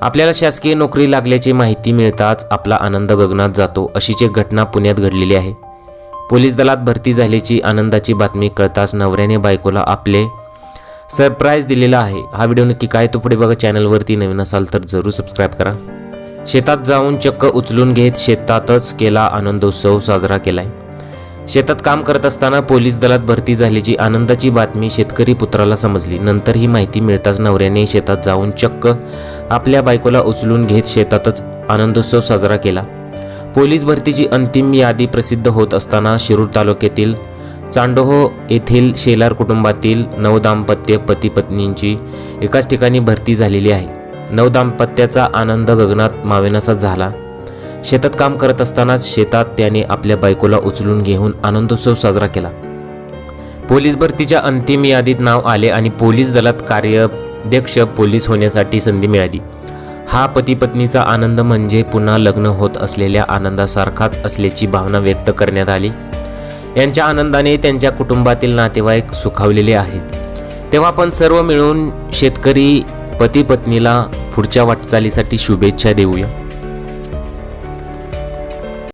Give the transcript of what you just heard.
आपल्याला शासकीय नोकरी लागल्याची माहिती मिळताच आपला आनंद गगनात जातो अशीच एक घटना पुण्यात घडलेली आहे. पोलीस दलात भरती झाल्याची आनंदाची बातमी कळताच नवऱ्याने बायकोला आपले सरप्राईज दिलेला आहे. हा व्हिडिओ नक्की काय तो पुढे बघा. चॅनलवरती नवीन असाल तर जरूर सबस्क्राईब करा. शेतात जाऊन चक्क उचलून घेत शेतातच केला आनंदोत्सव साजरा केलाय. शेतात काम करत असताना पोलीस दलात भरती झाल्याची आनंदाची बातमी शेतकरी पुत्राला समजली. नंतर ही माहिती मिळताच नवऱ्याने शेतात जाऊन चक्क आपल्या बायकोला उचलून घेत शेतातच आनंदोत्सव साजरा केला. पोलीस भरतीची अंतिम यादी प्रसिद्ध होत असताना शिरूर तालुक्यातील चांडोहो येथील शेलार कुटुंबातील नवदाम्पत्य पती पत्नींची एकाच ठिकाणी भरती झालेली आहे. नवदाम्पत्याचा आनंद गगनात मावेनासा झाला. शेतात काम करत असतानाच शेतात त्याने आपल्या बायकोला उचलून घेऊन आनंदोत्सव साजरा केला. पोलीस भरतीच्या अंतिम यादीत नाव आले आणि पोलीस दलात कार्याध्यक्ष पोलीस होण्यासाठी संधी मिळाली. हा पती पत्नीचा आनंद म्हणजे पुन्हा लग्न होत असलेल्या आनंदासारखाच असल्याची भावना व्यक्त करण्यात आली. यांच्या आनंदाने त्यांच्या कुटुंबातील नातेवाईक सुखावलेले आहेत. तेव्हा आपण सर्व मिळून शेतकरी पती पत्नीला पुढच्या वाटचालीसाठी शुभेच्छा देऊया.